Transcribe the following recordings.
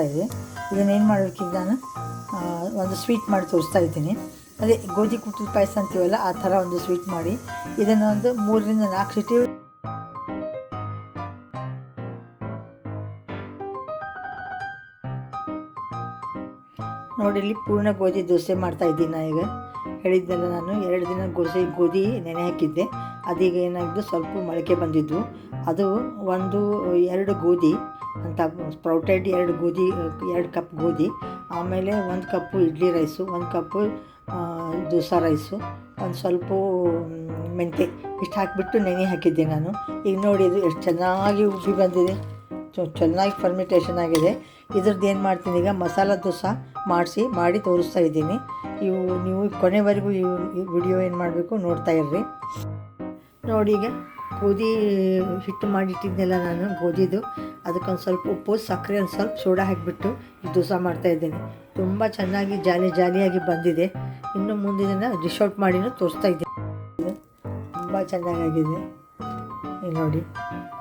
ಮಾಡ್ತಾ ಏನು ಇದನ್ನೇನು ಮಾಡಬೇಕೀಗ ನಾನು? ಒಂದು ಸ್ವೀಟ್ ಮಾಡಿ ತೋರಿಸ್ತಾ ಇದ್ದೀನಿ. ಅದೇ ಗೋಧಿ ಕುಟ್ಟಿದ ಪಾಯಸ ಅಂತೀವಲ್ಲ, ಆ ಥರ ಒಂದು ಸ್ವೀಟ್ ಮಾಡಿ. ಇದನ್ನು ಒಂದು ಮೂರರಿಂದ ನಾಲ್ಕು ಸಿಟಿ ನೋಡಿ, ಇಲ್ಲಿ ಪೂರ್ಣ ಗೋಧಿ ದೋಸೆ ಮಾಡ್ತಾ ಇದ್ದೀನಿ ನಾ ಈಗ. ಹೇಳಿದ್ದೆಲ್ಲ ನಾನು, ಎರಡು ದಿನ ಗೋಧಿ ಗೋಧಿ ನೆನೆ ಹಾಕಿದ್ದೆ. ಅದೀಗ ಏನಾಗಿದ್ದು, ಸ್ವಲ್ಪ ಮೊಳಕೆ ಬಂದಿದ್ದು. ಅದು ಒಂದು, ಎರಡು ಗೋಧಿ ಅಂತ ಸ್ಪ್ರೌಟೆಡ್ ಎರಡು ಗೋಧಿ ಎರಡು ಕಪ್ ಗೋಧಿ, ಆಮೇಲೆ ಒಂದು ಕಪ್ಪು ಇಡ್ಲಿ ರೈಸು ಒಂದು ಕಪ್ಪು ದೋಸೆ ರೈಸು ಒಂದು ಸ್ವಲ್ಪ ಮೆಂತೆ ಇಷ್ಟು ಹಾಕಿಬಿಟ್ಟು ನೆನೆ ಹಾಕಿದ್ದೆ ನಾನು. ಈಗ ನೋಡಿ ಇದು ಎಷ್ಟು ಚೆನ್ನಾಗಿ ಉಬ್ಬಿ ಬಂದಿದೆ. ಚೆನ್ನಾಗಿ ಫರ್ಮಿಟೇಷನ್ ಆಗಿದೆ. ಇದ್ರದ್ದು ಏನು ಮಾಡ್ತೀನಿ ಈಗ ಮಸಾಲ ದೋಸೆ ಮಾಡಿಸಿ, ಮಾಡಿ ತೋರಿಸ್ತಾ ಇದ್ದೀನಿ. ಇವು ನೀವು ಕೊನೆವರೆಗೂ ಈ ವಿಡಿಯೋ ಏನು ಮಾಡಬೇಕು ನೋಡ್ತಾ ಇರ್ರಿ. ನೋಡಿ ಈಗ ಗೋಧಿ ಹಿಟ್ಟು ಮಾಡಿಟ್ಟಿದ್ದೆಲ್ಲ ನಾನು, ಗೋಧಿದು. ಅದಕ್ಕೊಂದು ಸ್ವಲ್ಪ ಉಪ್ಪು, ಸಕ್ಕರೆ ಒಂದು ಸ್ವಲ್ಪ ಸೋಡಾ ಹಾಕಿಬಿಟ್ಟು ದೋಸೆ ಮಾಡ್ತಾ ಇದ್ದೇನೆ. ತುಂಬ ಚೆನ್ನಾಗಿ ಜಾಲಿ ಜಾಲಿಯಾಗಿ ಬಂದಿದೆ. ಇನ್ನು ಡಿಶ್ ಔಟ್ ಮಾಡಿನೂ ತೋರಿಸ್ತಾ ಇದ್ದೀನಿ. ತುಂಬ ಚೆನ್ನಾಗಾಗಿದೆ. ನೋಡಿ,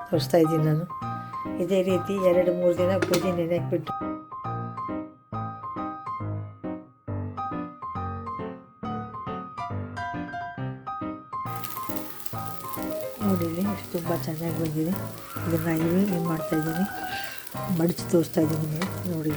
ತೋರಿಸ್ತಾ ಇದ್ದೀನಿ ನಾನು. ಇದೇ ರೀತಿ ಎರಡು, ಮೂರು ದಿನ ಗೋಧಿ ನೆನೆ ನೋಡಿ ಇಲ್ಲಿ ಎಷ್ಟು ತುಂಬ ಚೆನ್ನಾಗಿ ಬಂದಿದೆ ಇದನ್ನು ಇವೇ ಏನು ಮಾಡ್ತಾಯಿದ್ದೀನಿ ಮಡಚಿ ತೋರಿಸ್ತಾ ಇದ್ದೀನಿ ನೋಡಿ.